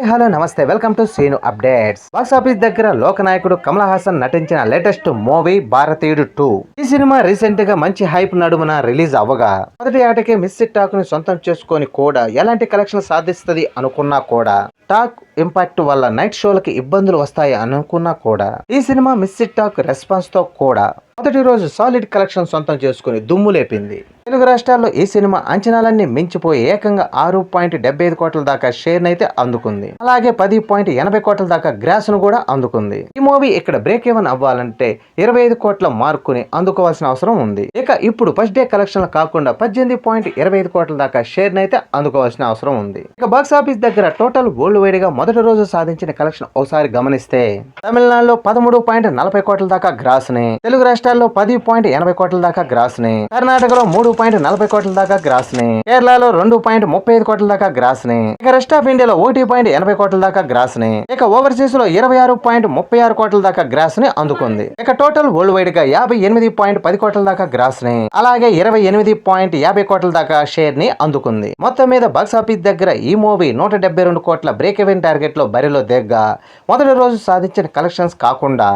Hello namaste. Welcome to Seenu updates box office దగ్గర లోకనాయకుడు కమల్ హాసన్ నటించిన లేటెస్ట్ మూవీ భారతీయుడు టూ ఈ సినిమా రీసెంట్గా మంచి హైప్ నడుమున రిలీజ్ అవ్వగా మొదటి ఆటకే మిస్ టాక్ని సొంతం చేసుకొని కూడా ఎలాంటి కలెక్షన్ సాధిస్తుంది అనుకున్నా కూడా టాక్ ఇంపాక్ట్ వల్ల నైట్ షోలకి ఇబ్బందులు వస్తాయి అనుకున్నా కూడా ఈ సినిమా మిస్ టాక్ రెస్పాన్స్తో కూడా మొదటి రోజు సాలిడ్ కలెక్షన్ సొంతం చేసుకుని దుమ్ము లేపింది. తెలుగు రాష్ట్రాల్లో ఈ సినిమా అంచనాలన్నీ మించిపోయి ఏకంగా ఆరు పాయింట్ డెబ్బై ఐదు కోట్ల దాకా షేర్ అయితే అందుకుంది. అలాగే పది పాయింట్ ఎనభై కోట్ల దాకా గ్రాస్ను కూడా అందుకుంది. ఈ మూవీ ఇక్కడ బ్రేక్ ఈవెన్ అవ్వాలంటే ఇరవై ఐదు కోట్ల మార్కుని అందుకోవాల్సిన అవసరం ఉంది. ఇక ఇప్పుడు ఫస్ట్ డే కలెక్షన్ కాకుండా పద్దెనిమిది పాయింట్ ఇరవై ఐదు కోట్ల దాకా షేర్ అయితే అందుకోవాల్సిన అవసరం ఉంది. ఇక బాక్స్ ఆఫీస్ దగ్గర టోటల్ వరల్డ్ వైడ్గా మొదటి రోజు సాధించిన కలెక్షన్ ఒకసారి గమనిస్తే తమిళనాడులో పదమూడు పాయింట్ నలభై కోట్ల దాకా గ్రాస్ని తెలుగు రాష్ట్రాల్లో పది పాయింట్ ఎనభై కోట్ల దాకా గ్రాస్ని కర్ణాటకలో మూడు పాయింట్ నలభై కోట్ల దాకా గ్రాస్ని కేరళలో రెండు పాయింట్ ముప్పై ఐదు కోట్ల దాకా గ్రాస్ని ఇక రెస్ట్ ఆఫ్ ఇండియాలో ఒకటి పాయింట్ ఎనభై కోట్ల దాకా గ్రాస్ని ఇక ఓవర్సీస్లో ఇరవై ఆరు పాయింట్ ముప్పై ఆరు కోట్ల దాకా గ్రాస్ని అందుకుంది. ఇక టోటల్ వరల్డ్ వైడ్గా యాభై ఎనిమిది పాయింట్ పది కోట్ల దాకా గ్రాస్ని అలాగే ఇరవై ఎనిమిది పాయింట్ యాభై కోట్ల దాకా షేర్ని అందుకుంది. మొత్తం మీద బాక్స్ ఆఫీస్ దగ్గర ఈ మూవీ నూట డెబ్బై రెండు కోట్ల బ్రేక్ ఈవెంట్ టార్గెట్లో బరిలో దిగ్గా మొదటి రోజు సాధించిన కలెక్షన్స్ కాకుండా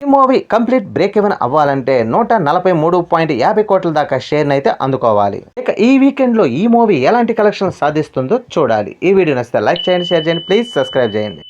ఈ మూవీ కంప్లీట్ బ్రేక్ ఈవెన్ అవ్వాలంటే నూట నలభై మూడు పాయింట్ యాభై కోట్ల దాకా షేర్ని అయితే అందుకోవాలి. ఇక ఈ వీకెండ్లో ఈ మూవీ ఎలాంటి కలెక్షన్ సాధిస్తుందో చూడాలి. ఈ వీడియో నచ్చితే లైక్ చేయండి షేర్ చేయండి ప్లీజ్ సబ్స్క్రైబ్ చేయండి.